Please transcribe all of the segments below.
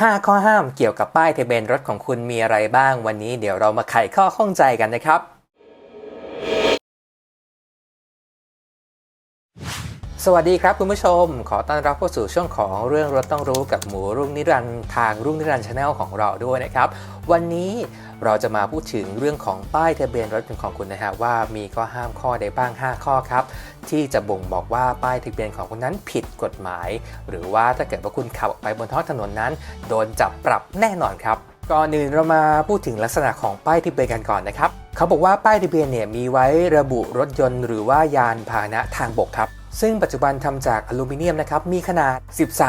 5 ข้อห้ามเกี่ยวกับป้ายทะเบียนรถของคุณมีอะไรบ้างวันนี้ เดี๋ยวเรามาไขข้อข้องใจกันนะครับ สวัสดีครับคุณผู้ชม ขอต้อนรับเข้าสู่ช่วงของเรื่องรถต้องรู้กับหมูรุ่งนิรันด์ทางรุ่งนิรันด์ชาแนลของเราด้วยนะครับ วันนี้เราจะมาพูดถึงเรื่องของป้ายทะเบียนรถของคุณนะฮะว่ามีข้อห้ามข้อใดบ้าง 5 ข้อครับ ที่จะบ่งบอกว่าป้ายทะเบียนของคุณนั้นผิดกฎหมาย หรือว่าถ้าเกิดว่าคุณขับออกไปบนท้องถนนนั้น โดนจับปรับแน่นอนครับก่อนอื่นเรามาพูดถึงลักษณะของป้ายทะเบียนกันก่อนนะครับเขาบอกว่าป้ายทะเบียนเนี่ยมีไว้ระบุรถยนต์ หรือว่ายานพาหนะทางบกครับ ซึ่งปัจจุบันทำจากอลูมิเนียมนะครับ มีขนาด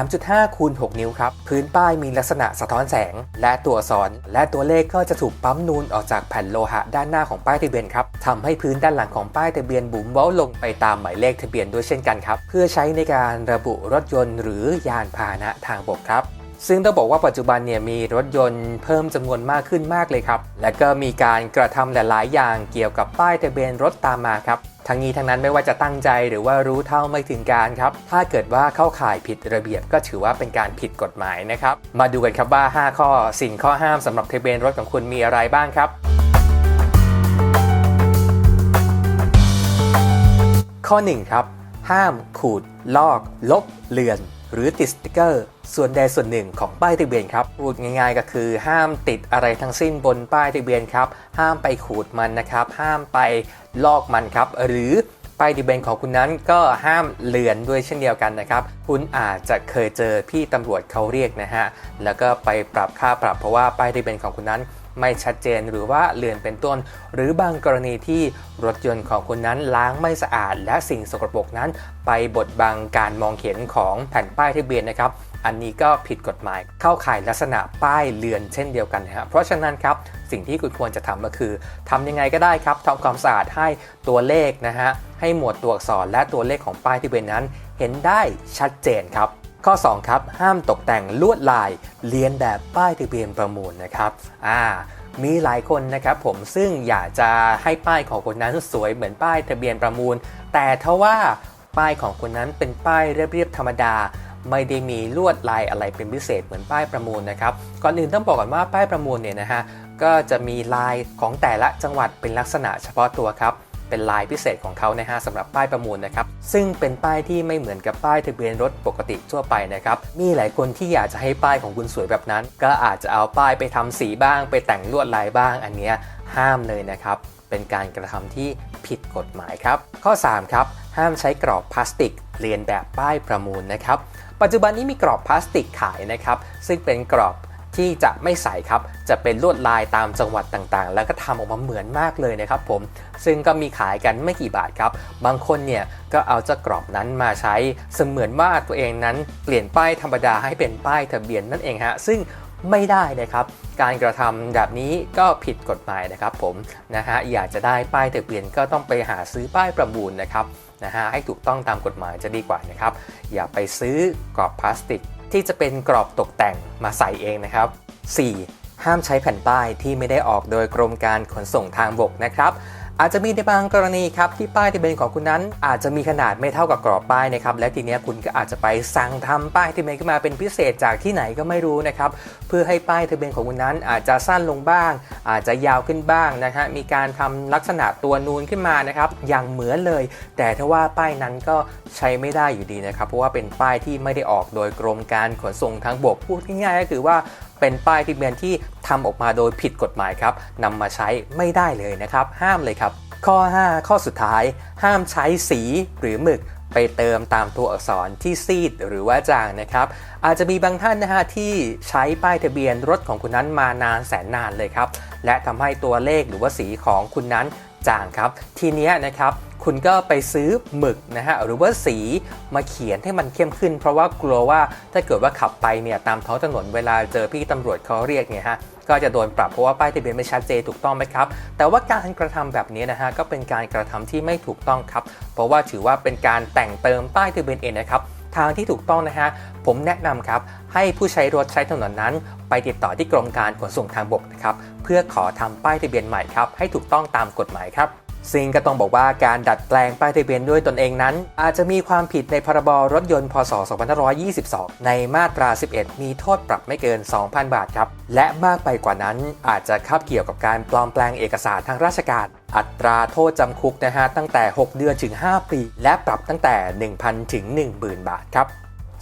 13.5 คูณ 6 นิ้วครับ พื้นป้ายมีลักษณะสะท้อนแสง และตัวอักษร และตัวเลขก็จะถูกปั๊มนูนออกจากแผ่นโลหะด้านหน้าของป้ายทะเบียนครับทำให้พื้นด้านหลังของป้ายทะเบียนบุ๋มเว้าลงไปตามหมายเลขทะเบียนด้วยเช่นกันครับ เพื่อใช้ในการระบุรถยนต์หรือยานพาหนะทางบกครับซึ่งต้องบอกว่าปัจจุบันเนี่ยมีรถยนต์เพิ่มจำนวนมากขึ้นมากเลยครับ และก็มีการกระทำหลาย ๆ อย่างเกี่ยวกับป้ายทะเบียนรถตามมาครับ ทั้งนี้ทั้งนั้นไม่ว่าจะตั้งใจหรือว่ารู้เท่าไม่ถึงการครับ ถ้าเกิดว่าเข้าข่ายผิดระเบียบก็ถือว่าเป็นการผิดกฎหมายนะครับ มาดูกันครับว่า 5 ข้อสิ่งข้อห้ามสำหรับทะเบียนรถของคุณมีอะไรบ้างครับ ข้อ1ครับห้ามขูด ลอก ลบ เลือน หรือติดสติกเกอร์ ส่วนใดส่วนหนึ่งของป้ายทะเบียนครับพูดง่ายๆ ก็คือ ห้ามติดอะไรทั้งสิ้นบนป้ายทะเบียนครับ ห้ามไปขูดมันนะครับ ห้ามไปลอกมันครับ หรือป้ายทะเบียนของคุณนั้นก็ห้ามเลือนด้วยเช่นเดียวกันนะครับ คุณอาจจะเคยเจอพี่ตำรวจเขาเรียกนะฮะแล้วก็ไปปรับค่าปรับเพราะว่าป้ายทะเบียนของคุณนั้น ไม่ชัดเจนหรือว่าเลือนเป็นต้น หรือบางกรณีที่รถยนต์ของคุณนั้นล้างไม่สะอาด และสิ่งสกปรกนั้น ไปบดบังการมองเห็นของแผ่นป้ายทะเบียนนะครับ อันนี้ก็ผิดกฎหมายเข้าข่ายลักษณะป้ายเลือนเช่นเดียวกันนะฮะเพราะฉะนั้นครับสิ่งที่คุณควรจะทำก็คือทำยังไงก็ได้ครับทำความสะอาดให้ตัวเลขนะฮะให้หมวดตัวอักษรและตัวเลขของป้ายทะเบียนนั้น เห็นได้ชัดเจนครับ ข้อ 2 ครับ ห้ามตกแต่งลวดลายเลียนแบบป้ายทะเบียนประมูลนะครับอ่ามีหลายคนนะครับผมซึ่งอยากจะให้ป้ายของคนนั้นสวยเหมือนป้ายทะเบียนประมูล แต่ถ้าว่าป้ายของคนนั้นเป็นป้ายเรียบๆธรรมดาไม่ได้มีลวดลายอะไรเป็นพิเศษเหมือนป้ายประมูลนะครับก่อนอื่นต้องบอกก่อนว่าป้ายประมูลเนี่ยนะฮะก็จะมีลายของแต่ละจังหวัดเป็นลักษณะเฉพาะตัวครับ เป็นลายพิเศษของเขานะฮะสำหรับป้ายประมูลนะครับซึ่งเป็นป้ายที่ไม่เหมือนกับป้ายทะเบียนรถปกติทั่วไปนะครับมีหลายคนที่อยากจะให้ป้ายของคุณสวยแบบนั้น ก็อาจจะเอาป้ายไปทำสีบ้าง ไปแต่งลวดลายบ้างอันเนี้ยห้ามเลยนะครับเป็นการกระทำที่ผิดกฎหมายครับ ข้อ 3 ครับ ห้ามใช้กรอบพลาสติกเรียนแบบป้ายประมูลนะครับ ปัจจุบันนี้มีกรอบพลาสติกขายนะครับ ซึ่งเป็นกรอบ ที่จะไม่ใส่ครับ จะเป็นลวดลายตามจังหวัดต่างๆ แล้วก็ทำออกมาเหมือนมากเลยนะครับผม ซึ่งก็มีขายกันไม่กี่บาทครับ บางคนเนี่ยก็เอาเจ้ากรอบนั้นมาใช้ เสมือนว่าตัวเองนั้นเปลี่ยนป้ายธรรมดาให้เป็นป้ายทะเบียนนั่นเองฮะ ซึ่งไม่ได้นะครับ การกระทำแบบนี้ก็ผิดกฎหมายนะครับผมนะฮะ อยากจะได้ป้ายทะเบียนก็ต้องไปหาซื้อป้ายประมูลนะครับนะฮะให้ถูกต้องตามกฎหมายจะดีกว่านะครับ อย่าไปซื้อกรอบพลาสติก ที่จะเป็นกรอบตกแต่งมาใส่เองนะครับ 4. ห้ามใช้แผ่นป้ายที่ไม่ได้ออกโดยกรมการขนส่งทางบกนะครับ อาจจะมีในบางกรณีครับที่ป้ายทะเบียนของคุณนั้น อาจจะมีขนาดไม่เท่ากับกรอบป้ายนะครับและทีเนี้ยคุณก็อาจจะไปสั่งทำป้ายทะเบียนขึ้นมาเป็นพิเศษจากที่ไหนก็ไม่รู้นะครับเพื่อให้ป้ายทะเบียนของคุณนั้นอาจจะสั้นลงบ้าง อาจจะยาวขึ้นบ้างนะฮะมีการทำลักษณะตัวนูนขึ้นมานะครับอย่างเหมือนเลย แต่ถ้าว่าป้ายนั้นก็ใช้ไม่ได้อยู่ดีนะครับเพราะว่าเป็นป้ายที่ไม่ได้ออกโดยกรมการขนส่งทางบกพูดง่ายๆก็คือว่า เป็นป้ายทะเบียนที่ทำออกมาโดยผิดกฎหมายครับนำมาใช้ไม่ได้เลยนะครับ ห้ามเลยครับ ข้อ 5 ข้อสุดท้าย ห้ามใช้สีหรือหมึกไปเติมตามตัวอักษรที่ซีดหรือว่าจางนะครับ อาจจะมีบางท่านนะฮะที่ใช้ป้ายทะเบียนรถของคุณนั้นมานานแสนนานเลยครับ และทำให้ตัวเลขหรือว่าสีของคุณนั้น จางครับ ทีเนี้ยนะครับคุณก็ไปซื้อหมึกนะฮะหรือว่าสีมาเขียนให้มันเข้มขึ้น เพราะว่ากลัวว่าถ้าเกิดว่าขับไปเนี่ยตามท้องถนนเวลาเจอพี่ตำรวจเขาเรียกเนี่ยฮะก็จะโดนปรับเพราะว่าป้ายทะเบียนไม่ชัดเจนถูกต้องไหมครับ แต่ว่าการกระทำแบบนี้นะฮะก็เป็นการกระทำที่ไม่ถูกต้องครับ เพราะว่าถือว่าเป็นการแต่งเติมป้ายทะเบียนเองนะครับ ทางที่ถูกต้องนะฮะผมแนะนำครับให้ผู้ใช้รถใช้ถนนนั้น ไปติดต่อที่กรมการขนส่งทางบกนะครับเพื่อขอทำป้ายทะเบียนใหม่ครับให้ถูกต้องตามกฎหมายครับ ซึ่งก็ต้องบอกว่าการดัดแปลงป้ายทะเบียนด้วยตนเองนั้น อาจจะมีความผิดในพรบรถยนต์พศ 2522 ในมาตรา 11 มีโทษปรับไม่เกิน 2,000 บาทครับ และมากไปกว่านั้นอาจจะคับเกี่ยวกับการปลอมแปลงเอกสารทางราชการ อัตราโทษจำคุกนะฮะตั้งแต่ 6 เดือนถึง 5 ปี และปรับตั้งแต่ 1,000 ถึง 10,000 บาทครับ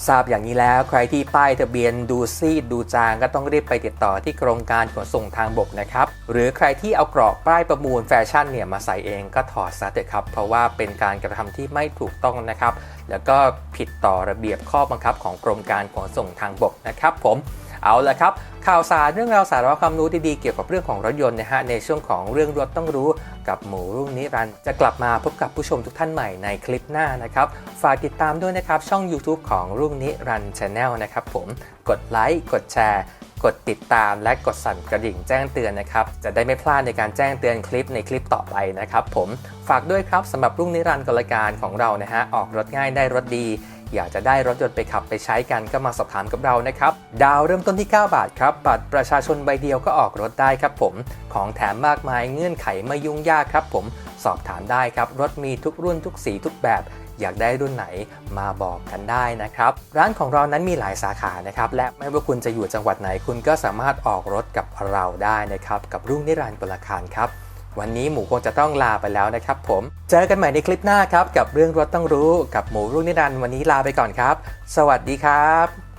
ทราบอย่างนี้แล้วใครที่ป้ายทะเบียนดูซีดดูจางก็ต้องรีบไปติดต่อที่กรมการขนส่งทางบกนะครับ หรือใครที่เอากรอบป้ายประมูลแฟชั่นเนี่ยมาใส่เองก็ถอดซะเถอะครับ เพราะว่าเป็นการกระทำที่ไม่ถูกต้องนะครับ แล้วก็ผิดต่อระเบียบข้อบังคับของกรมการขนส่งทางบกนะครับผมเอาละครับ ข่าวสารเรื่องราวสาระความรู้ดีๆเกี่ยวกับเรื่องของรถยนต์นะฮะในช่วงของเรื่องรถต้องรู้ กับหมูรุ่งนิรันจะกลับมาพบกับผู้ชมทุกท่านใหม่ในคลิปหน้านะครับ ฝากติดตามด้วยนะครับ ช่อง YouTube ของรุ่งนิรันชาแนลนะครับผมกดไลค์กดแชร์ กดติดตามและกดสั่นกระดิ่งแจ้งเตือนนะครับ จะได้ไม่พลาดในการแจ้งเตือนคลิปในคลิปต่อไปนะครับผมฝากด้วยครับสำหรับรุ่งนิรันดร์กลการของเรานะฮะออกรถง่ายได้รถดี อยากจะได้รถยนต์ไปขับไปใช้กันก็มาสอบถามกับเรานะครับ ดาวเริ่มต้นที่ 9 บาทครับ บัตรประชาชนใบเดียวก็ออกรถได้ครับผม ของแถมมากมายเงื่อนไขไม่ยุ่งยากครับผมสอบถามได้ครับ รถมีทุกรุ่นทุกสีทุกแบบ อยากได้รุ่นไหนมาบอกกันได้นะครับ ร้านของเรานั้นมีหลายสาขานะครับ และไม่ว่าคุณจะอยู่จังหวัดไหนคุณก็สามารถออกรถกับเราได้นะครับ กับรุ่งนิรันดร์กลการครับ วันนี้หมูคงจะต้องลาไปแล้วนะครับผม เจอกันใหม่ในคลิปหน้าครับ กับเรื่องรถต้องรู้กับหมูรุ่งนิรันดร์วันนี้ลาไปก่อนครับ สวัสดีครับ